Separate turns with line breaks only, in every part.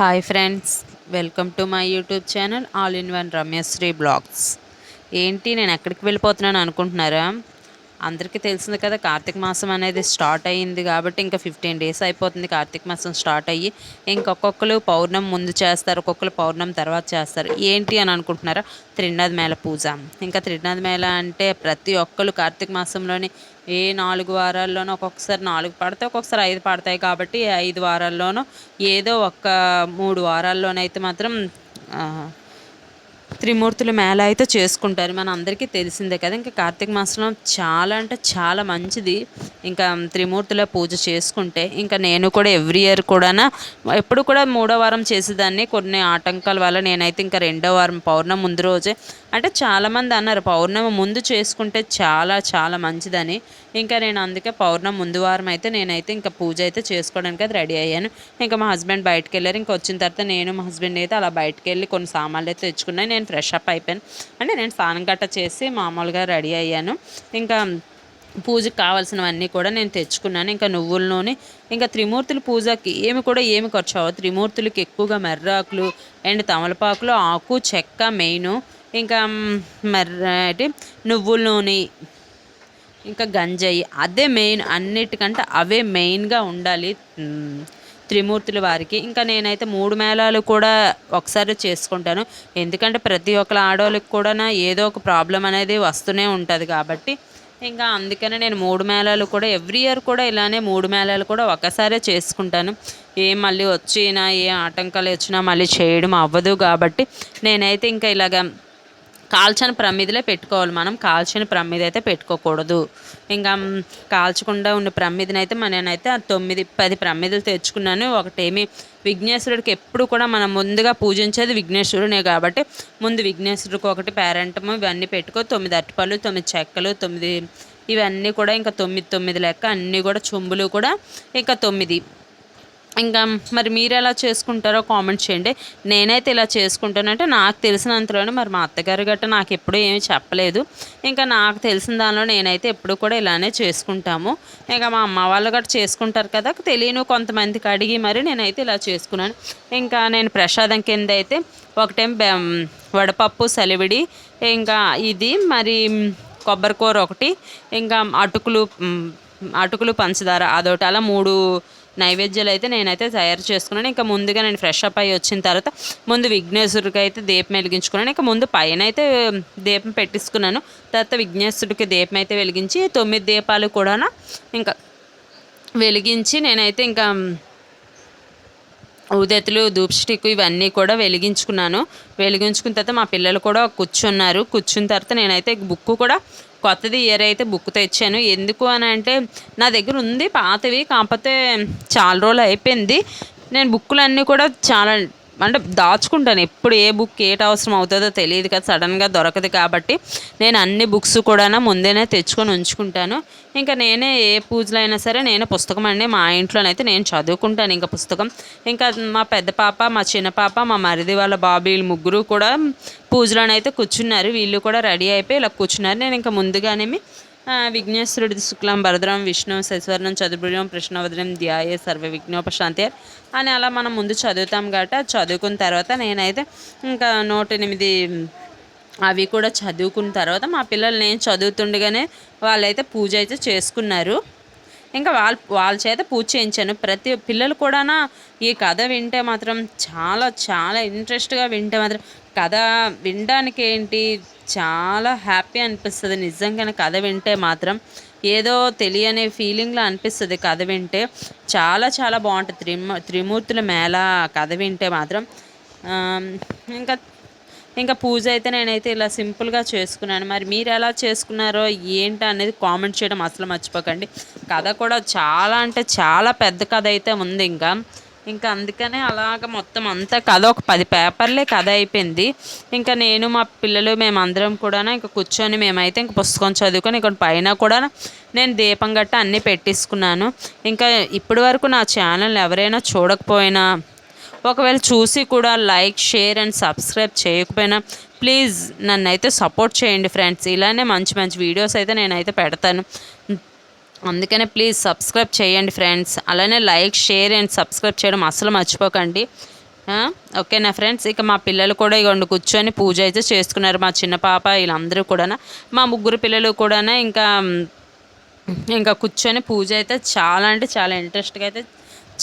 Hi friends welcome to my YouTube channel all in one Ramyasri blogs ఏంటి నేను ఎక్కడికి వెళ్ళిపోతున్నాను అనుకుంటున్నారా? అందరికీ తెలిసింది కదా కార్తీక మాసం అనేది స్టార్ట్ అయ్యింది కాబట్టి ఇంకా ఫిఫ్టీన్ డేస్ అయిపోతుంది. కార్తీక మాసం స్టార్ట్ అయ్యి ఇంకొకళ్ళు పౌర్ణం ముందు చేస్తారు ఒక్కొక్కరు పౌర్ణం తర్వాత చేస్తారు. ఏంటి అని అనుకుంటున్నారా? త్రినాథ్ మేళ పూజ. ఇంకా త్రినాథ్ మేళ అంటే ప్రతి ఒక్కరు కార్తీక మాసంలోని ఏ నాలుగు వారాల్లోనూ ఒక్కొక్కసారి నాలుగు పడతాయి ఒక్కొక్కసారి ఐదు పడతాయి కాబట్టి ఐదు వారాల్లోనూ ఏదో ఒక్క మూడు వారాల్లోనైతే మాత్రం త్రిమూర్తుల మేళ అయితే చేసుకుంటారు. మన అందరికీ తెలిసిందే కదా ఇంకా కార్తీక మాసంలో చాలా అంటే చాలా మంచిది. ఇంకా త్రిమూర్తుల పూజ చేసుకుంటే ఇంకా నేను కూడా ఎవ్రీ ఇయర్ కూడా ఎప్పుడు కూడా మూడో వారం చేసేదాన్ని. కొన్ని ఆటంకాల వల్ల నేనైతే ఇంకా రెండో వారం పౌర్ణం ముందు రోజే అంటే చాలామంది అన్నారు పౌర్ణమి ముందు చేసుకుంటే చాలా చాలా మంచిదని. ఇంకా నేను అందుకే పౌర్ణమి ముందు వారం అయితే నేనైతే ఇంకా పూజ అయితే చేసుకోవడానికి అయితే రెడీ అయ్యాను. ఇంకా మా హస్బెండ్ బయటకు వెళ్ళారు. ఇంకా వచ్చిన తర్వాత నేను మా హస్బెండ్ అయితే అలా బయటకు వెళ్ళి కొన్ని సామాన్లు అయితే తెచ్చుకున్నాను నేను ఫ్రెష్ అప్ అయిపోయాను. అంటే నేను స్నానం గట్ట చేసి మామూలుగా రెడీ అయ్యాను. ఇంకా పూజకు కావాల్సినవన్నీ కూడా నేను తెచ్చుకున్నాను. ఇంకా నువ్వుల నూనె ఇంకా త్రిమూర్తుల పూజకి ఏమి కూడా ఏమి ఖర్చు అవ్వదు త్రిమూర్తులకి ఎక్కువగా మెర్రాకులు అండ్ తమలపాకులు ఆకు చెక్క మెయిన్ ఇంకా మెర్ర నువ్వుల నూనె ఇంకా గంజాయి అదే మెయిన్ అన్నిటికంటే అవే మెయిన్గా ఉండాలి త్రిమూర్తుల వారికి. ఇంకా నేనైతే మూడు మేళాలు కూడా ఒకసారి చేసుకుంటాను. ఎందుకంటే ప్రతి ఒక్కరు ఆడవాళ్ళకి కూడా ఏదో ఒక ప్రాబ్లం అనేది వస్తూనే ఉంటుంది కాబట్టి. ఇంకా అందుకనే నేను మూడు మేళాలు కూడా ఎవ్రీ ఇయర్ కూడా ఇలానే మూడు మేళాలు కూడా ఒకసారే చేసుకుంటాను. ఏ మళ్ళీ వచ్చినా ఏ ఆటంకాలు వచ్చినా మళ్ళీ చేయడం అవ్వదు కాబట్టి. నేనైతే ఇంకా ఇలాగ కాల్చని ప్రమిదిలో పెట్టుకోవాలి. మనం కాల్చని ప్రమిది అయితే పెట్టుకోకూడదు. ఇంకా కాల్చకుండా ఉన్న ప్రమిదినైతే అయితే నేనైతే ఆ తొమ్మిది పది ప్రమిదలు తెచ్చుకున్నాను. ఒకటేమి విఘ్నేశ్వరుడికి ఎప్పుడు కూడా మనం ముందుగా పూజించేది విఘ్నేశ్వరునే కాబట్టి ముందు విఘ్నేశ్వరుడికి ఒకటి పేరెంటము ఇవన్నీ పెట్టుకో. తొమ్మిది అరటిపళ్ళు తొమ్మిది చెక్కలు తొమ్మిది ఇవన్నీ కూడా ఇంకా తొమ్మిది తొమ్మిది లెక్క అన్నీ కూడా చెంబులు కూడా ఇంకా తొమ్మిది. ఇంకా మరి మీరు ఎలా చేసుకుంటారో కామెంట్ చేయండి. నేనైతే ఇలా చేసుకుంటానంటే నాకు తెలిసినంతలోనే మరి మా అత్తగారు గట్ట నాకు ఎప్పుడూ ఏమీ చెప్పలేదు. ఇంకా నాకు తెలిసిన దానిలో నేనైతే ఎప్పుడు కూడా ఇలానే చేసుకుంటాము. ఇంకా మా అమ్మ వాళ్ళు గట్ట చేసుకుంటారు కదా తెలియను కొంతమందికి అడిగి మరి నేనైతే ఇలా చేసుకున్నాను. ఇంకా నేను ప్రసాదం కింద అయితే ఒకటేం బెం- వడపప్పు సలివిడి ఇంకా ఇది మరి కొబ్బరికూర ఒకటి ఇంకా అటుకులు అటుకులు పంచదార అదొకటి అలా మూడు నైవేద్యాలు అయితే నేనైతే తయారు చేసుకున్నాను. ఇంకా ముందుగా నేను ఫ్రెష్ అప్ అయ్యి వచ్చిన తర్వాత ముందు విఘ్నేశ్వరుడికి అయితే దీపం వెలిగించుకున్నాను. ఇంకా ముందు పైన అయితే దీపం పెట్టించుకున్నాను. తర్వాత విఘ్నేశ్వరుడికి దీపం అయితే వెలిగించి తొమ్మిది దీపాలు కూడా ఇంకా వెలిగించి నేనైతే ఇంకా ఊదెత్తులు ధూప్ స్టిక్ ఇవన్నీ కూడా వెలిగించుకున్నాను. వెలిగించుకున్న తర్వాత మా పిల్లలు కూడా కూర్చున్నారు. కూర్చున్న తర్వాత నేనైతే బుక్ కూడా కొత్తది ఇయర్ అయితే బుక్ తెచ్చాను. ఎందుకు అని అంటే నా దగ్గర ఉంది పాతవి కాకపోతే చాలా రోజులు అయిపోయింది. నేను బుక్కులు అన్నీ కూడా చాలా అంటే దాచుకుంటాను. ఎప్పుడు ఏ బుక్ ఏటి అవసరం అవుతుందో తెలియదు కదా సడన్గా దొరకదు కాబట్టి నేను అన్ని బుక్స్ కూడా ముందేనే తెచ్చుకొని ఉంచుకుంటాను. ఇంకా నేనే ఏ పూజలైనా సరే నేను పుస్తకం అండి మా ఇంట్లోనైతే నేను చదువుకుంటాను ఇంకా పుస్తకం. ఇంకా మా పెద్ద పాప మా చిన్న పాప మా మరిది వాళ్ళ బాబు వీళ్ళు ముగ్గురు కూడా పూజలోనైతే కూర్చున్నారు. వీళ్ళు కూడా రెడీ అయిపోయి ఇలా కూర్చున్నారు. నేను ఇంకా ముందుగానేమి విఘ్నేశ్వరుడి శుక్లం భరద్రం విష్ణు శశివర్ణం చతుర్భుజం కృష్ణవద్రం ధ్యాయ సర్వ విఘ్నోపశాంతి అని అలా మనం ముందు చదువుతాం కాబట్టి చదువుకున్న తర్వాత నేనైతే ఇంకా నూట ఎనిమిది అవి కూడా చదువుకున్న తర్వాత మా పిల్లలు నేను చదువుతుండగానే వాళ్ళైతే పూజ అయితే చేసుకున్నారు. ఇంకా వాళ్ళ వాళ్ళ చేత పూజ చేయించాను. ప్రతి పిల్లలు కూడా ఈ కథ వింటే మాత్రం చాలా చాలా ఇంట్రెస్ట్గా వింటే మాత్రం కథ వినడానికి ఏంటి చాలా హ్యాపీ అనిపిస్తుంది. నిజంగానే కథ వింటే మాత్రం ఏదో తెలియని ఫీలింగ్లో అనిపిస్తుంది కథ వింటే. చాలా చాలా బాగుంటుంది త్రిమ త్రిమూర్తుల మేళ కథ వింటే మాత్రం. ఇంకా ఇంకా పూజ అయితే నేనైతే ఇలా సింపుల్గా చేసుకున్నాను. మరి మీరు ఎలా చేసుకున్నారో ఏంటి అనేది కామెంట్ చేయడం అసలు మర్చిపోకండి. కథ కూడా చాలా అంటే చాలా పెద్ద కథ అయితే ఉంది ఇంకా. ఇంకా అందుకనే అలాగ మొత్తం అంతా కథ ఒక పది పేపర్లే కథ అయిపోయింది. ఇంకా నేను మా పిల్లలు మేమందరం కూడా ఇంకా కూర్చొని మేమైతే ఇంక పుస్తకం చదువుకొని ఇక్కడ పైన కూడా నేను దీపం గట్ట అన్నీ పెట్టేసుకున్నాను. ఇంకా ఇప్పటి వరకు నా ఛానల్ ఎవరైనా చూడకపోయినా ఒకవేళ చూసి కూడా లైక్ షేర్ అండ్ సబ్స్క్రైబ్ చేయకపోయినా ప్లీజ్ నన్ను అయితే సపోర్ట్ చేయండి ఫ్రెండ్స్. ఇలానే మంచి మంచి వీడియోస్ అయితే నేనైతే పెడతాను. అందుకనే ప్లీజ్ సబ్స్క్రైబ్ చేయండి ఫ్రెండ్స్ అలానే లైక్ షేర్ అండ్ సబ్స్క్రైబ్ చేయడం అస్సలు మర్చిపోకండి. ఓకేనా ఫ్రెండ్స్ ఇక మా పిల్లలు కూడా ఇగోండి కూర్చొని పూజ అయితే చేసుకున్నారు మా చిన్న పాప వీళ్ళందరూ కూడా మా ముగ్గురు పిల్లలు కూడా ఇంకా ఇంకా కూర్చొని పూజ అయితే చాలా అంటే చాలా ఇంట్రెస్ట్గా అయితే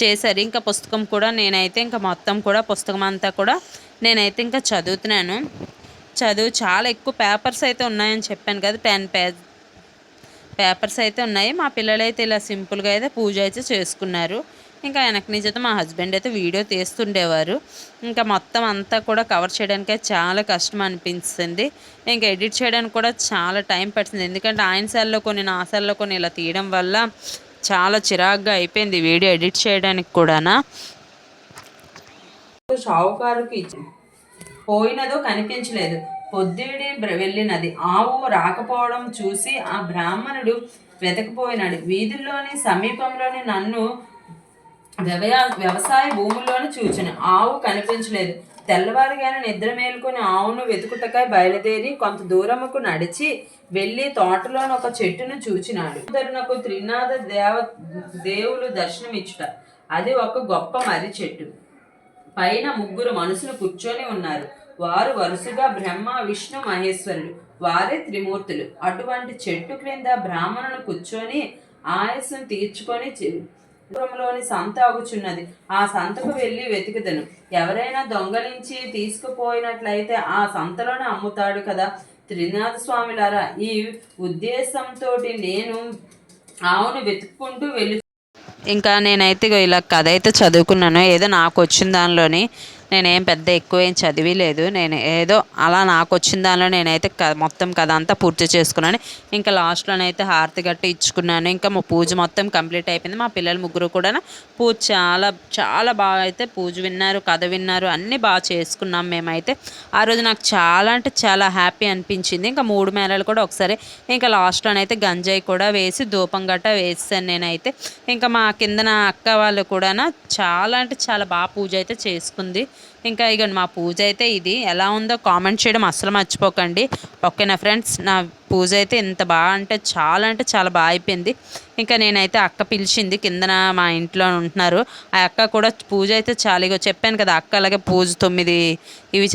చేశారు. ఇంకా పుస్తకం కూడా నేనైతే ఇంకా మొత్తం కూడా పుస్తకం అంతా కూడా నేనైతే ఇంకా చదువుతున్నాను. చదువు చాలా ఎక్కువ పేపర్స్ అయితే ఉన్నాయని చెప్పాను కదా టెన్ పేజ్ పేపర్స్ అయితే ఉన్నాయి. మా పిల్లలు అయితే ఇలా సింపుల్గా అయితే పూజ అయితే చేసుకున్నారు. ఇంకా వెనక నుంచి అయితే మా హస్బెండ్ అయితే వీడియో తీస్తుండేవారు. ఇంకా మొత్తం అంతా కూడా కవర్ చేయడానికి చాలా కష్టం అనిపించింది. ఇంకా ఎడిట్ చేయడానికి కూడా చాలా టైం పడుతుంది ఎందుకంటే ఆయన సెల్లో కొన్ని నా సెల్లో కొన్ని ఇలా తీయడం వల్ల చాలా చిరాగ్గా అయిపోయింది వీడియో ఎడిట్ చేయడానికి కూడానా. షావుకారుకి పోయినదో కనిపించలేదు. పొద్దుడి వెళ్ళినది. ఆవు రాకపోవడం చూసి ఆ బ్రాహ్మణుడు వెతకపోయినాడు. వీధుల్లోని సమీపంలోని నన్ను వ్యవయా వ్యవసాయ భూముల్లోని చూచిన. ఆవు కనిపించలేదు. తెల్లవారుగానే నిద్ర మేలుకొని ఆవును వెతుకుటకై బయలుదేరి కొంత దూరముకు నడిచి వెళ్ళి తోటలోని ఒక చెట్టును చూచినాడు. నాకు త్రినాథ దేవ దేవులు దర్శనమిచ్చుట. అది ఒక గొప్ప మర్రి చెట్టు. పైన ముగ్గురు మనుషులు కూర్చొని ఉన్నారు. వారు వరుసగా బ్రహ్మ విష్ణు మహేశ్వరులు వారే త్రిమూర్తులు. అటువంటి చెట్టు క్రింద బ్రాహ్మణులు కూర్చొని ఆయాసం తీర్చుకొని లోని సంత ఆగుచున్నది. ఆ సంతకు వెళ్ళి వెతుకుదను. ఎవరైనా దొంగలించి తీసుకుపోయినట్లయితే ఆ సంతలోనే అమ్ముతాడు కదా? త్రినాథ స్వామిలారా ఈ ఉద్దేశంతో నేను ఆవును వెతుక్కుంటూ వెళ్ళి ఇంకా నేనైతే ఇలా కథ అయితే చదువుకున్నాను. ఏదో నాకు వచ్చిన దానిలోని నేనేం పెద్ద ఎక్కువ ఏం చదివిలేదు. నేను ఏదో అలా నాకు వచ్చిన దానిలో నేనైతే క మొత్తం కథ అంతా పూర్తి చేసుకున్నాను. ఇంకా లాస్ట్లోనైతే హారతి గట్టి ఇచ్చుకున్నాను. ఇంకా మా పూజ మొత్తం కంప్లీట్ అయిపోయింది. మా పిల్లలు ముగ్గురు కూడా పూజ చాలా చాలా బాగా అయితే పూజ విన్నారు కథ విన్నారు. అన్నీ బాగా చేసుకున్నాం మేమైతే. ఆ రోజు నాకు చాలా అంటే చాలా హ్యాపీ అనిపించింది. ఇంకా మూడు మేళలు కూడా ఒకసారి ఇంకా లాస్ట్లోనైతే గంజాయి కూడా వేసి ధూపం గట్ట వేసాను నేనైతే. ఇంకా మా కిందన అక్క వాళ్ళు కూడా చాలా అంటే చాలా బాగా పూజ అయితే చేసుకుంది. ఇంకా ఇక మా పూజ అయితే ఇది. ఎలా ఉందో కామెంట్ చేయడం అస్సలు మర్చిపోకండి. ఓకేనా ఫ్రెండ్స్ నా పూజ అయితే ఇంత బాగా అంటే చాలా అంటే చాలా బాగా అయిపోయింది. ఇంకా నేనైతే అక్క పిలిచింది కిందన మా ఇంట్లో ఉంటున్నారు. ఆ అక్క కూడా పూజ అయితే చాలా ఇగో చెప్పాను కదా అక్క అలాగే పూజ తొమ్మిది ఇవి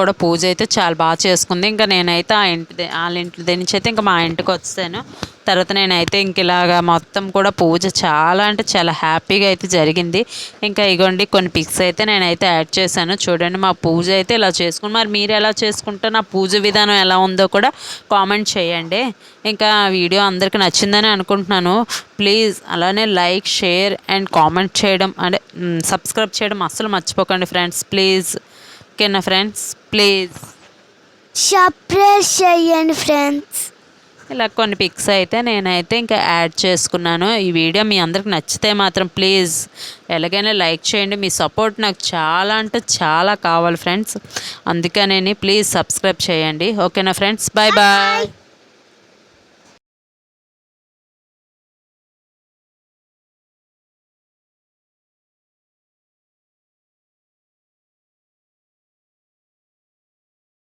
కూడా పూజ అయితే చాలా బాగా చేసుకుంది. ఇంకా నేనైతే ఆ ఇంటి వాళ్ళ ఇంటి దగ్గర నుంచి అయితే ఇంకా మా ఇంటికి వచ్చాను. తర్వాత నేనైతే ఇంక ఇలాగా మొత్తం కూడా పూజ చాలా అంటే చాలా హ్యాపీగా అయితే జరిగింది. ఇంకా ఇగోండి కొన్ని పిక్స్ అయితే నేనైతే యాడ్ చేశాను. చూడండి మా పూజ అయితే ఇలా చేసుకుని మరి మీరు ఎలా చేసుకుంటే నా పూజ విధానం ఎలా ఉందో కూడా కామెంట్ చేయండి. ఇంకా వీడియో అందరికీ నచ్చిందని అనుకుంటున్నాను. ప్లీజ్ అలానే లైక్ షేర్ అండ్ కామెంట్ చేయడం అంటే సబ్స్క్రైబ్ చేయడం అస్సలు మర్చిపోకండి ఫ్రెండ్స్. ప్లీజ్. ఓకేనా ఫ్రెండ్స్? ప్లీజ్.
సర్ప్రైజ్ చేయండి ఫ్రెండ్స్.
ఇలా కొన్ని పిక్స్ అయితే నేనైతే ఇంకా యాడ్ చేసుకున్నాను. ఈ వీడియో మీ అందరికి నచ్చితే మాత్రం ప్లీజ్ ఎలాగైనా లైక్ చేయండి. మీ సపోర్ట్ నాకు చాలా అంటే చాలా కావాలి ఫ్రెండ్స్. అందుకనే ప్లీజ్ సబ్స్క్రైబ్ చేయండి. ఓకేనా ఫ్రెండ్స్? Bye bye.